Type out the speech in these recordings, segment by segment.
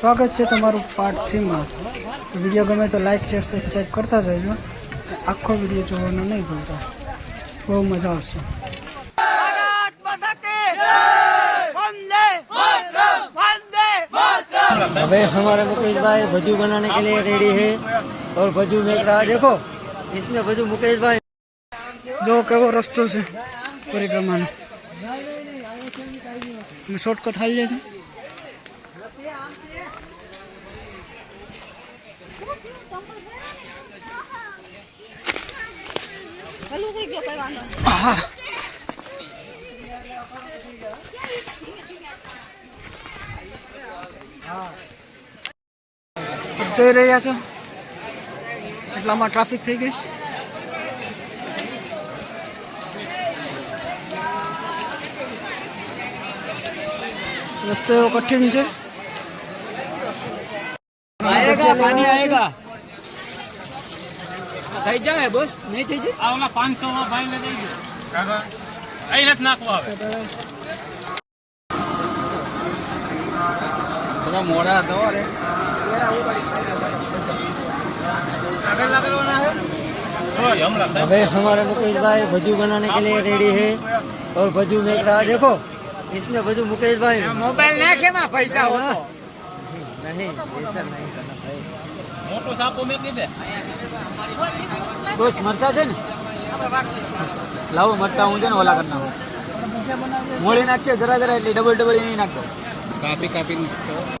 સ્વાગત છે તમારું પાર્ટ થ્રીમાં વિડીયો ગમે તો લાઈક શેર સબસ્ક્રાઈબ કરતા જજો આખો વિડીયો જોવાનો નહીં ભૂલતા બહુ મજા આવશે भारत माता की वंदे वंदे अबे हमारे मुकेश भाई भजू बनाने के लिए रेडी है और भजू में रहा देखो इसमें भजू मुकेश भाई જો કેવો રસ્તો છે પરિક્રમાનો શોર્ટકટ હાલીએ છે જઈ રહ્યા છો? એટલામાં ટ્રાફિક થઈ ગઈ રસ્તો એવો કઠિન છે. પાણી આવેગા થઈ જાય બસ નહીં થઈ જાય આ ઓલા પાંચસો માં ભાઈ ને દઈ દો અહીં નથી નાખવા આવે બધા મોડા હતા રે ઓય, હમણાં થાય. अबे हमारे मुकेश भाई भजू बनाने के लिए रेडी है और भजू में रहा देखो इसमें भजू मुकेश भाई મોબાઈલ નાખે માં પૈસા હોતો નહીં મરતા છે ને? લાવો મરતા હું છે ને ઓલા કરના નાખું. મોળી નાખશે જરા જરા એટલે ડબલ ડબલ એની નાખતો. કાપી કાપી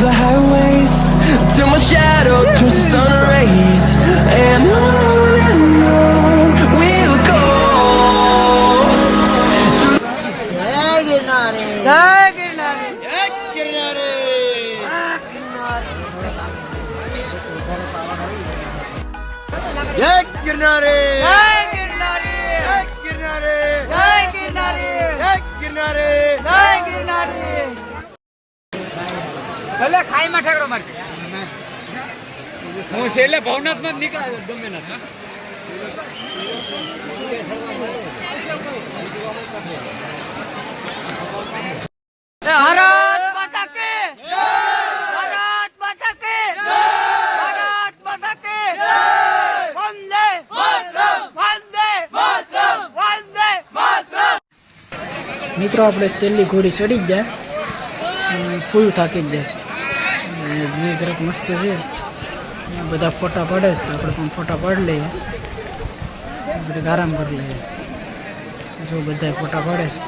જય ગિરનારી જય ગિરનારી જય ગિરનારી જય ગિરનારી જય ગિરનારી જય ગિરનારી ભલે ખાઈમાં ઠેકડો મારતી હું છેલ્લે ભવનાથમાં જ નીકળ્યો ગમે ના મિત્રો, આપણે છેલ્લી ઘોડી ચડી જ જાય. ફૂલ થાકી જ જાય. વ્યૂ જરાક મસ્ત છે. બધા ફોટા પાડે છે, તો આપણે પણ ફોટા પાડી લઈએ. ઘડીક આરામ કરી લઈએ. જો બધા ફોટા પાડે છે.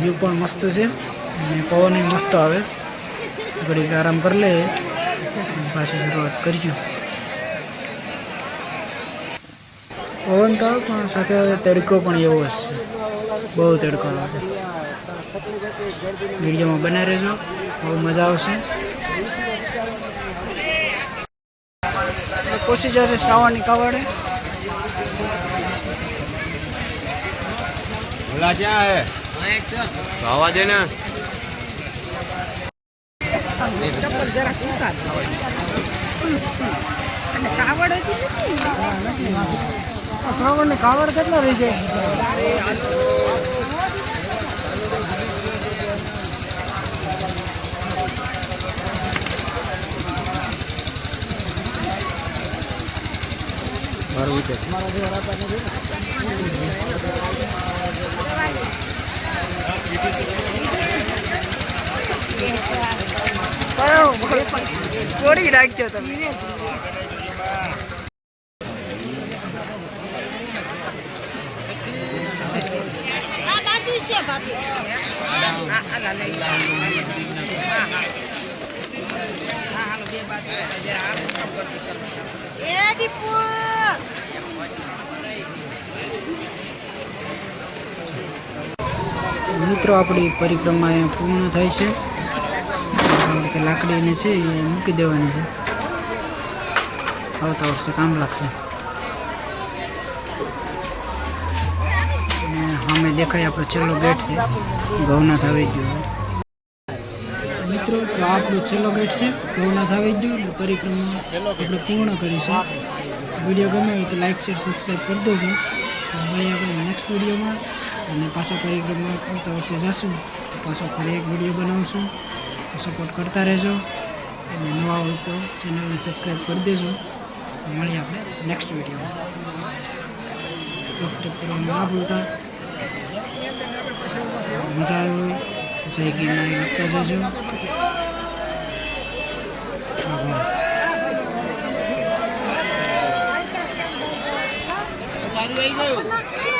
વ્યૂ પણ મસ્ત છે. અને પવન મસ્ત આવે. ઘડીક આરામ કરી લઈએ. પાછી શરૂઆત કરીશું. પવન તો પણ સાથે સાથે તડકો પણ એવો જ છે. બહુ તડકો લાગે. વિડીયોમાં બનાવી રહેજો. બહુ મજા આવશે. પહોંચી જશે શ્રાવણની કાવડે. ઓલા ક્યાં હે? આવા દે ને. શ્રાવણની કાવડ કેટલા રહી જાય? છોડી રાખજો તમે આ બાજુ છે બાજુ આ મિત્રો, આપણી પરિક્રમા એ પૂર્ણ થાય છે. કે લાકડીને છે, એ મૂકી દેવાની છે. આવતા વર્ષે કામ લાગશે. અને સામે દેખાય આપણો છેલ્લો ગેટ છે. ભવનાથ આવી ગયો. મિત્રો, તો આપણો છેલ્લો ગેટ છે. ભવનાથ આવી ગયો પરિક્રમા આપણે પૂર્ણ કરીશું. વીડિયો ગમે હોય તો લાઈક શેર સબસ્ક્રાઈબ કરી દેજો. મળીએ આપણે નેક્સ્ટ વિડીયોમાં. અને પાછા પરિક્રમા આવતા વર્ષે જશું. પાછો ફરી એક વીડિયો બનાવશું. સપોર્ટ કરતા રહેજો. અને નવા હોય તો ચેનલને સબસ્ક્રાઈબ કરી દેજો. મળીએ આપણે નેક્સ્ટ વિડીયોમાં. સબસ્ક્રાઈબ કરવાનું ના ભૂલતા. મજા આવી હોય. તો જય ગિરનારી લખતા જજો આભાર સારું રહી ગયું